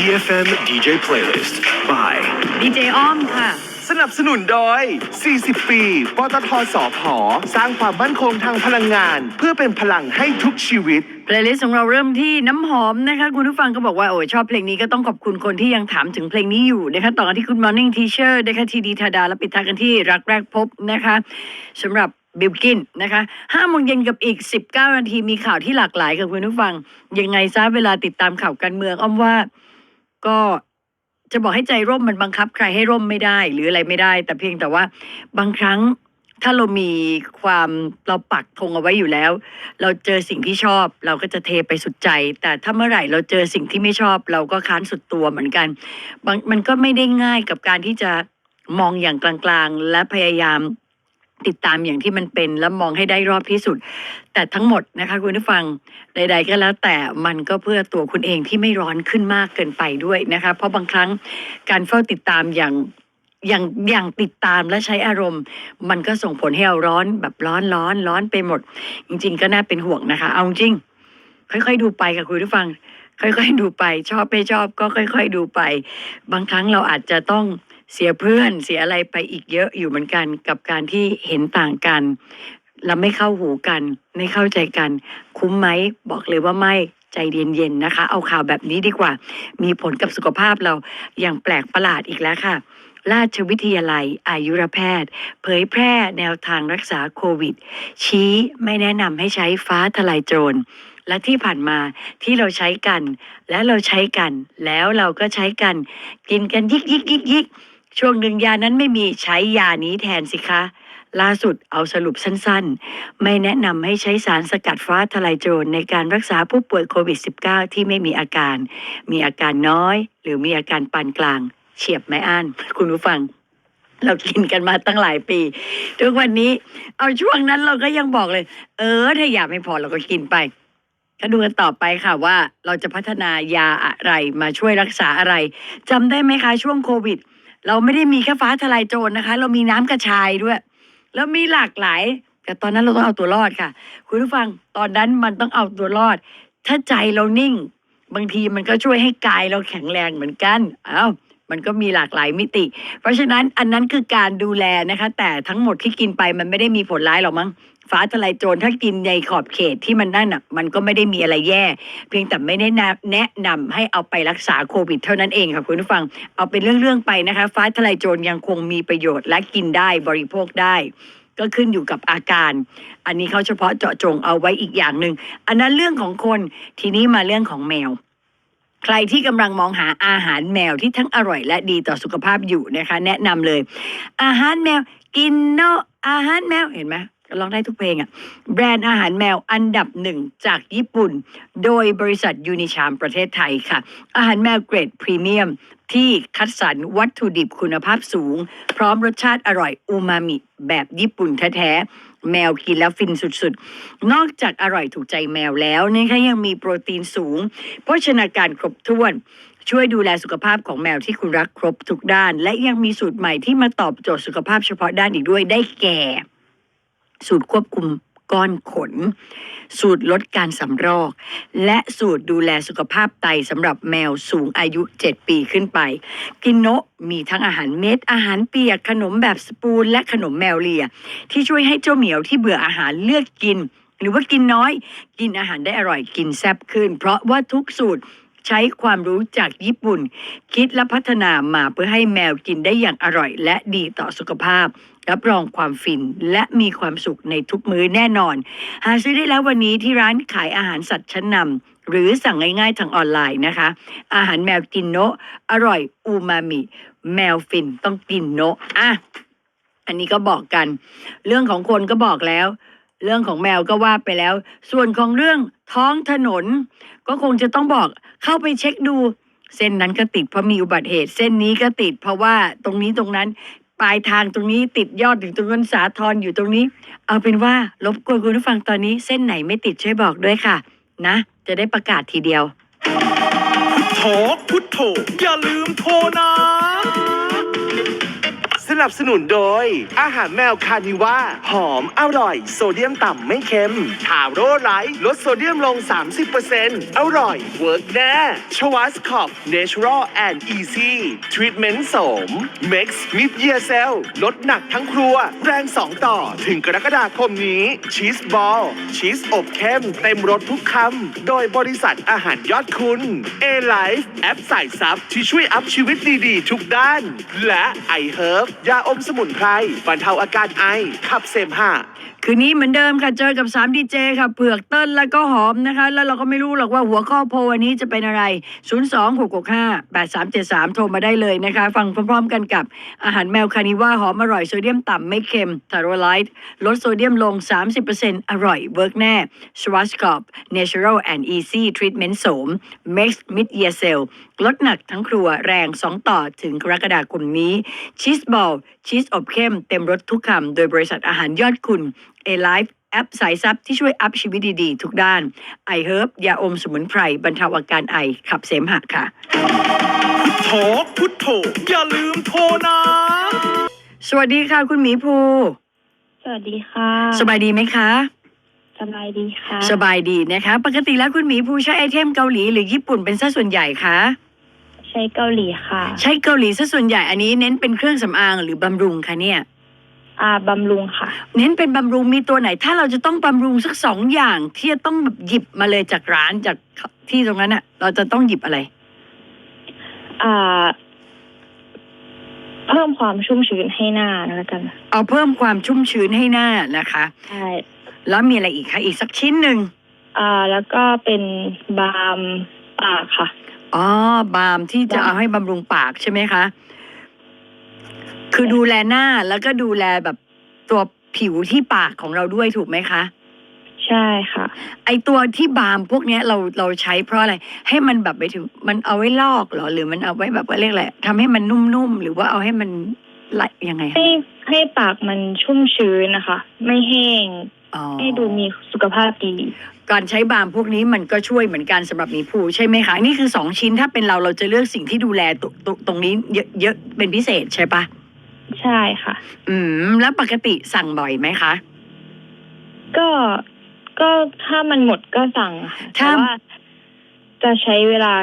EFM DJ Playlist by ดีเจอ้อมค่ะ สนับสนุนโดย 40 ปี ปตทสอพอสร้างความมั่นคงทางพลังงาน เพื่อเป็นพลังให้ทุกชีวิต เพลย์ลิสต์ของเราเริ่มที่น้ำหอมนะคะ คุณผู้ฟังก็บอกว่าโอ้ยชอบเพลงนี้ก็ต้องขอบคุณคนที่ยังถามถึงเพลงนี้อยู่นะคะต่อกันที่ Good Morning Teacher นะคะทีดีธาดาและปิดท้ายกันที่รักแรกพบนะคะสำหรับ บิลกินนะคะห้าโมงเย็นกับอีก 19 นาทีมีข่าวที่หลากหลายกับคุณผู้ฟัง ยังไงซะเวลาติดตามข่าวการเมืองอ้อมว่าก็จะบอกให้ใจร่มมันบังคับ ใครให้ร่มไม่ได้ หรืออะไรไม่ได้ แต่เพียงแต่ว่าบางครั้งถ้าเรามีความเราปักธงเอาไว้อยู่แล้ว เราเจอสิ่งที่ชอบ เราก็จะเทไปสุดใจ แต่ถ้าเมื่อไหร่เราเจอสิ่งที่ไม่ชอบ เราก็ค้านสุดตัวเหมือนกันบางมันก็ไม่ได้ง่ายกับการที่จะมองอย่างกลางๆ และพยายาม ติดตามอย่างที่มันเป็นและมองให้ได้รอบที่สุด แต่ทั้งหมดนะคะคุณผู้ฟังใด ๆ ก็แล้วแต่มันก็เพื่อตัวคุณเองที่ไม่ร้อนขึ้นมากเกินไปด้วยนะคะเพราะบางครั้งการเฝ้าติดตามอย่างอย่างอย่างติดตามและใช้อารมณ์ มันก็ส่งผลให้เราร้อนแบบร้อนร้อนร้อนไปหมด จริง ๆ ก็น่าเป็นห่วงนะคะ เอาจริง ค่อย ๆ ดูไปค่ะคุณผู้ฟัง ค่อย ๆ ดูไป ชอบไม่ชอบก็ค่อย ๆ ดูไป บางครั้งเราอาจจะต้อง เสียเพื่อนเสียอะไรไปอีกเยอะอยู่เหมือนกันกับการที่เห็นต่างกันและไม่เข้าหูกัน ไม่เข้าใจกัน คุ้มไหมบอกเลยว่าไม่ใจเย็นๆนะคะ เอาข่าวแบบนี้ดีกว่า มีผลกับสุขภาพเราอย่างแปลกประหลาดอีกแล้วค่ะ ราชวิทยาลัยอายุรแพทย์ เผยแพร่แนวทางรักษาโควิด ชี้ไม่แนะนำให้ใช้ฟ้าทลายโจรและที่ผ่านมาที่เราใช้กัน และเราใช้กัน แล้วเราก็ใช้กัน กินกันยิกยิกยิกยิก ช่วงหนึ่งยานั้นไม่มีใช้ยานี้แทนสิคะ ล่าสุดเอาสรุปสั้นๆ ไม่แนะนำให้ใช้สารสกัดฟ้าทลายโจรในการรักษาผู้ป่วยโควิด -19 ที่ไม่มีอาการ มีอาการน้อย หรือมีอาการปานกลาง เฉียบไม่อ่าน คุณผู้ฟัง เรากินกันมาตั้งหลายปี ทุกวันนี้ เอาช่วงนั้นเราก็ยังบอกเลย เออ ถ้าอยากไม่พอเราก็กินไปก็ดูกันต่อไปค่ะว่าเราจะพัฒนายาอะไรมาช่วยรักษาอะไรจำได้ไหมคะช่วงโควิด เราไม่ได้มีแค่ฟ้าทลายโจรนะคะ เรามีน้ำกระชายด้วย แล้วมีหลากหลาย แต่ตอนนั้นเราต้องเอาตัวรอดค่ะ คุณผู้ฟังตอนนั้นมันต้องเอาตัวรอด ถ้าใจเรานิ่ง บางทีมันก็ช่วยให้กายเราแข็งแรงเหมือนกันอ้าวมันก็มีหลากหลายมิติ เพราะฉะนั้นอันนั้นคือการดูแลนะคะ แต่ทั้งหมดที่กินไปมันไม่ได้มีผลร้ายหรอกมั้ง ฟ้าทลายโจรถ้ากินในขอบเขตที่มันนั่นอะมันก็ไม่ได้มีอะไรแย่ เพียงแต่ไม่ได้แนะนำให้เอาไปรักษาโควิด เท่านั้นเองค่ะคุณผู้ฟัง เอาเป็นเรื่องๆไปนะคะ ฟ้าทลายโจรยังคงมีประโยชน์และกินได้บริโภคได้ ก็ขึ้นอยู่กับอาการ อันนี้เขาเฉพาะเจาะจงเอาไว้อีกอย่างหนึ่งอันนั้นเรื่องของคนทีนี้มาเรื่องของแมวใครที่กำลังมองหาอาหารแมวที่ทั้งอร่อยและดีต่อสุขภาพอยู่นะคะ แนะนำเลย อาหารแมวกินโนาะอาหารแมวเห็นไหม ร้องได้ทุกเพลงอะ่ะแบรนด์อาหารแมวอันดับหนึ่งจากญี่ปุ่น โดยบริษัทยูนิชามประเทศไทยค่ะ อาหารแมวเกรดพรีเมียมที่คัดสรรวัตถุดิบคุณภาพสูง พร้อมรสชาติอร่อยอูมามิแบบญี่ปุ่นแท้ๆ แมวกินแล้วฟินสุดๆ นอกจากอร่อยถูกใจแมวแล้วนะคะยังมีโปรตีนสูง โภชนาการครบถ้วนช่วยดูแลสุขภาพของแมวที่คุณรักครบทุกด้าน และยังมีสูตรใหม่ที่มาตอบโจทย์สุขภาพเฉพาะด้านอีกด้วยได้แก่ สูตรควบคุมก้อนขน สูตรลดการสำรอก และสูตรดูแลสุขภาพไตสำหรับแมวสูงอายุ 7 ปีขึ้นไป กินโนะมีทั้งอาหารเม็ด อาหารเปียก ขนมแบบสปูน และขนมแมวเลีย ที่ช่วยให้เจ้าเหมียวที่เบื่ออาหารเลือกกิน หรือว่ากินน้อย กินอาหารได้อร่อยกินแซ่บขึ้น เพราะว่าทุกสูตร ใช้ความรู้จากญี่ปุ่น คิดและพัฒนามาเพื่อให้แมวกินได้อย่างอร่อย และดีต่อสุขภาพ รับรองความฟินและมีความสุขในทุกมื้อแน่นอน หาซื้อได้แล้ววันนี้ที่ร้านขายอาหารสัตว์ชั้นนำหรือสั่งง่ายๆทางออนไลน์นะคะ อาหารแมวกินโนะอร่อยอูมามิ แมวฟินต้องกินโนะอะอันนี้ก็บอกกัน เรื่องของคนก็บอกแล้ว เรื่องของแมวก็ว่าไปแล้ว ส่วนของเรื่องท้องถนน ก็คงจะต้องบอกเข้าไปเช็คดู เส้นนั้นก็ติดเพราะมีอุบัติเหตุ เส้นนี้ก็ติดเพราะว่าตรงนี้ตรงนั้นปลายทางตรงนี้ติดยอดถึงตรงนั้นสาทรอยู่ตรงนี้ เอาเป็นว่ารบกวนคุณผู้ฟังตอนนี้ เส้นไหนไม่ติดช่วยบอกด้วยค่ะ นะ จะได้ประกาศทีเดียวโถพุทโธอย่าลืมโทรนะ นับสนุนโดย อาหารแมวคานิว่าหอมอร่อย โซเดียมต่ำไม่เค็มทาโร่ไลท์ลดโซเดียมลง 30%อร่อยเวิร์กแน่ชวัสคอปเนเชอรัลแอนด์อีซี่ทรีทเมนต์สม Max Mid Year Cell ลดหนักทั้งครัว แรง 2 ต่อ ถึงกรกฎาคมนี้ชีสบอลชีสอบเข้มเต็มรสทุกคำ โดยบริษัทอาหารยอดคุณ A-Life แอปใส่ซับที่ช่วยอัพชีวิตดีๆ ทุกด้าน และ i Herb ยาอมสมุนไพรบรรเทาอาการไอ ขับเสมหะ คืนนี้เหมือนเดิมค่ะ เจอกับ3ดีเจค่ะเผือกเต้นแล้วก็หอมนะคะ แล้วเราก็ไม่รู้หรอกว่าหัวข้อโพลวันนี้จะเป็นอะไร 0 2 6 6 5 8 3 7 3 โทรมาได้เลยนะคะ ฟังพร้อมๆกันกับอาหารแมวคานิว่าหอมอร่อยโซเดียมต่ำไม่เค็มทาโรไลท์ลดโซเดียมลง 30%อร่อยเวิร์กแน่ชวัสคอป Natural and Easy Treatment โสม Max Mid Year Cell ลดหนักทั้งครัวแรง 2 ต่อถึงกรกฎาคมนี้ชีสบอลชีสอบเข้มเต็มรสทุกคำ โดยบริษัทอาหารยอดคุณ A Life แอปสายซับที่ช่วยอัพชีวิตดีๆ ทุกด้าน i Herb ยาอมสมุนไพร บรรเทาอาการไอขับเสมหะค่ะโถพุทโธอย่าลืมโทรนะสวัสดีค่ะ คุณหมีภูสวัสดีค่ะสบายดีไหมคะ สบายดีค่ะ สบายดีนะคะ ปกติแล้วคุณหมีภูใช้ไอเทมเกาหลีหรือญี่ปุ่นเป็นซะส่วนใหญ่คะใช้เกาหลีค่ะ ใช้เกาหลีซะส่วนใหญ่อันนี้เน้นเป็นเครื่องสำอางหรือบำรุงคะเนี่ย อ่าบำรุงค่ะ เน้นเป็นบำรุงมีตัวไหน ถ้าเราจะต้องบำรุงสักสองอย่างที่จะต้องแบบหยิบมาเลยจากร้านจากที่ตรงนั้นอะเราจะต้องหยิบอะไร อ่า เพิ่มความชุ่มชื้นให้หน้าแล้วกันเอาเพิ่มความชุ่มชื้นให้หน้านะคะ ใช่แล้วมีอะไรอีกคะอีกสักชิ้นหนึ่งอ่าแล้วก็เป็นบาล์มปากค่ะ อ๋อบาล์มที่จะบาล์มเอาให้บำรุงปากใช่ไหมคะ คือดูแลหน้าแล้วก็ดูแลแบบตัวผิวที่ปากของเราด้วยถูกไหมคะ ใช่ค่ะ ไอตัวที่บาล์มพวกเนี้ยเราเราใช้เพราะอะไร ให้มันแบบไปถึง มันเอาไว้ลอกเหรอหรือมันเอาไว้แบบว่าเรียกอะไรทำให้มันนุ่มๆหรือว่าเอาให้มันไหลยังไงคะ ให้ให้ปากมันชุ่มชื้นนะคะ ไม่แห้ง อ๋อให้ดูมีสุขภาพดี การใช้บาล์มพวกนี้มันก็ช่วยเหมือนกันสำหรับหมีภูใช่ไหมคะ นี่คือสองชิ้นถ้าเป็นเราเราจะเลือกสิ่งที่ดูแลตรงตรงตรงนี้เยอะเยอะเป็นพิเศษใช่ปะใช่ค่ะ อืม แล้วปกติสั่งบ่อยไหมคะ ก็ก็ถ้ามันหมดก็สั่งค่ะถ้า แต่ว่าจะใช้เวลา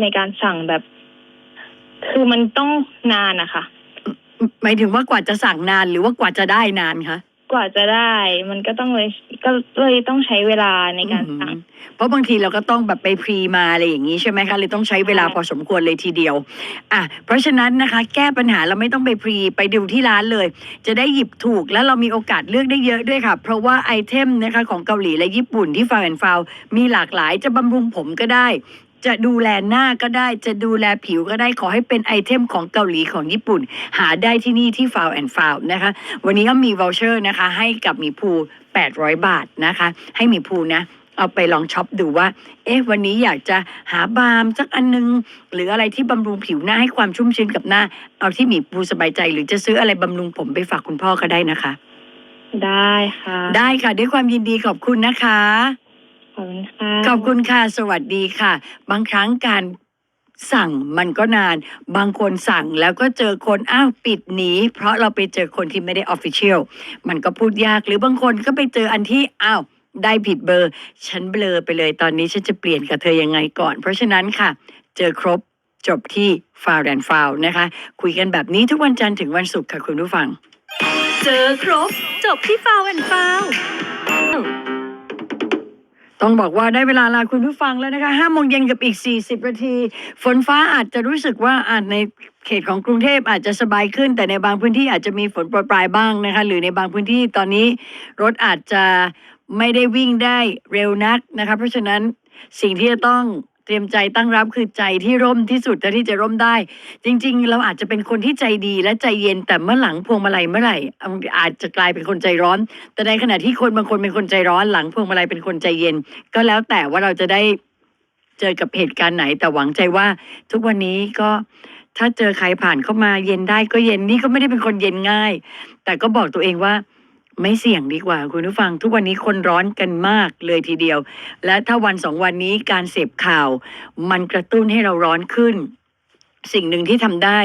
ในการสั่งแบบ คือมันต้องนานนะคะ หมายถึงว่ากว่าจะสั่งนานหรือว่ากว่าจะได้นานคะกว่าจะได้ มันก็ต้องเลยก็เลยต้องใช้เวลาในการสั่งอืมเพราะบางทีเราก็ต้องแบบไปพรีมาอะไรอย่างนี้ใช่ไหมคะเลยต้องใช้เวลาใช่พอสมควรเลยทีเดียว อะ เพราะฉะนั้นนะคะ แก้ปัญหาเราไม่ต้องไปพรีไปดูที่ร้านเลย จะได้หยิบถูกแล้วเรามีโอกาสเลือกได้เยอะด้วยค่ะ เพราะว่าไอเทมนะคะของเกาหลีและญี่ปุ่นที่ฟาวแอนฟาวมีหลากหลายจะบำรุงผมก็ได้ จะดูแลหน้าก็ได้จะดูแลผิวก็ได้ขอให้เป็นไอเทมของเกาหลีของญี่ปุ่น หาได้ที่นี่ที่ f o u and f o u นะคะ วันนี้ก็มี v o u เชอร์นะคะ ให้กับหมีภู800 บาทนะคะ ให้หมีภูนะเอาไปลองช็อปดูว่า เอ๊ะ วันนี้อยากจะหาบาล์มสักอันนึง หรืออะไรที่บำรุงผิวหน้าให้ความชุ่มชื้นกับหน้า เอาที่หมีภูสบายใจ หรือจะซื้ออะไรบำรุงผมไปฝากคุณพ่อก็ได้นะคะ ได้ค่ะ ได้ค่ะ ด้วยความยินดีขอบคุณนะคะข อบคุณค่ะ ขอบคุณค่ะ สวัสดีค่ะ บางครั้งการสั่งมันก็นาน บางคนสั่งแล้วก็เจอคนอ้าวปิดหนีเพราะเราไปเจอคนที่ไม่ได้ออฟฟิเชียลมันก็พูดยากหรือบางคนก็ไปเจออันที่อ้าวได้ผิดเบอร์ ฉันเบลอไปเลยตอนนี้ฉันจะเปลี่ยนกับเธอยังไงก่อน เพราะฉะนั้นค่ะ เจอครบจบที่ฟาวแอนฟาวนะคะ คุยกันแบบนี้ทุกวันจันทร์ถึงวันศุกร์ค่ะคุณผู้ฟัง เจอครบ จบที่ฟาวแอนฟาว ต้องบอกว่าได้เวลาลาคุณผู้ฟังแล้วนะคะห้าโมงเย็นกับอีก 40 นาที ฝนฟ้าอาจจะรู้สึกว่าอาจในเขตของกรุงเทพอาจจะสบายขึ้น แต่ในบางพื้นที่อาจจะมีฝนโปรยปลายบ้างนะคะ หรือในบางพื้นที่ตอนนี้รถอาจจะไม่ได้วิ่งได้เร็วนักนะคะ เพราะฉะนั้นสิ่งที่จะต้อง ตรียมใจตั้งรับคือใจที่ร่มที่สุดและที่จะร่มได้ จริง ๆ เราอาจจะเป็นคนที่ใจดีและใจเย็นแต่เมื่อหลังพวงมาลัยเมื่อไหร่ อาจจะกลายเป็นคนใจร้อน แต่ในขณะที่คนบางคนเป็นคนใจร้อนหลังพวงมาลัยเป็นคนใจเย็น ก็แล้วแต่ว่าเราจะได้เจอกับเหตุการณ์ไหน แต่หวังใจว่าทุกวันนี้ก็ถ้าเจอใครผ่านเข้ามาเย็นได้ก็เย็นนี่ก็ไม่ได้เป็นคนเย็นง่าย แต่ก็บอกตัวเองว่า ไม่เสี่ยงดีกว่าคุณผู้ฟังทุกวันนี้คนร้อนกันมากเลยทีเดียว และถ้าวันสองวันนี้การเสพข่าว มันกระตุ้นให้เราร้อนขึ้น สิ่งหนึ่งที่ทำได้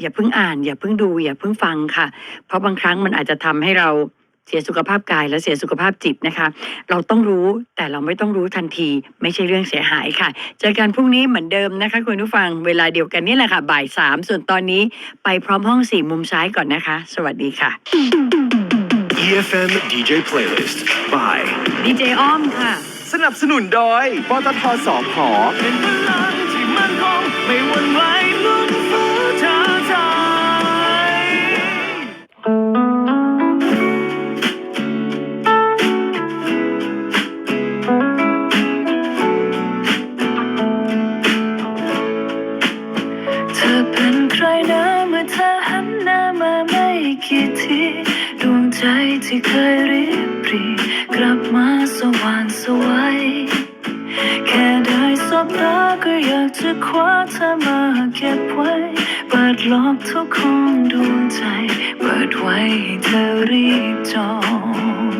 อย่าเพิ่งอ่าน อย่าเพิ่งดู อย่าเพิ่งฟังค่ะ เพราะบางครั้งมันอาจจะทำให้เราเสียสุขภาพกายและเสียสุขภาพจิตนะคะ เราต้องรู้แต่เราไม่ต้องรู้ทันที ไม่ใช่เรื่องเสียหายค่ะ เจอกันพรุ่งนี้เหมือนเดิมนะคะคุณผู้ฟังเวลาเดียวกันนี่แหละค่ะ บ่ายสามส่วนตอนนี้ไปพร้อมห้องสี่มุมซ้ายก่อนนะคะ สวัสดีค่ะ EFM DJ Playlist by ดีเจอ้อมค่ะ สนับสนุนโดยปตทสอพอ เป็นพลังที่มั่นคงไม่หวั่นไหวลุ้น ที่เคยรีบรีกลับมาสว่างสวัยแค่ได้สบตาก็อยากจะคว้าเธอมาเก็บไว้ เปิดล็อกทุกของดวงใจ เปิดไว้ให้เธอรีบจอง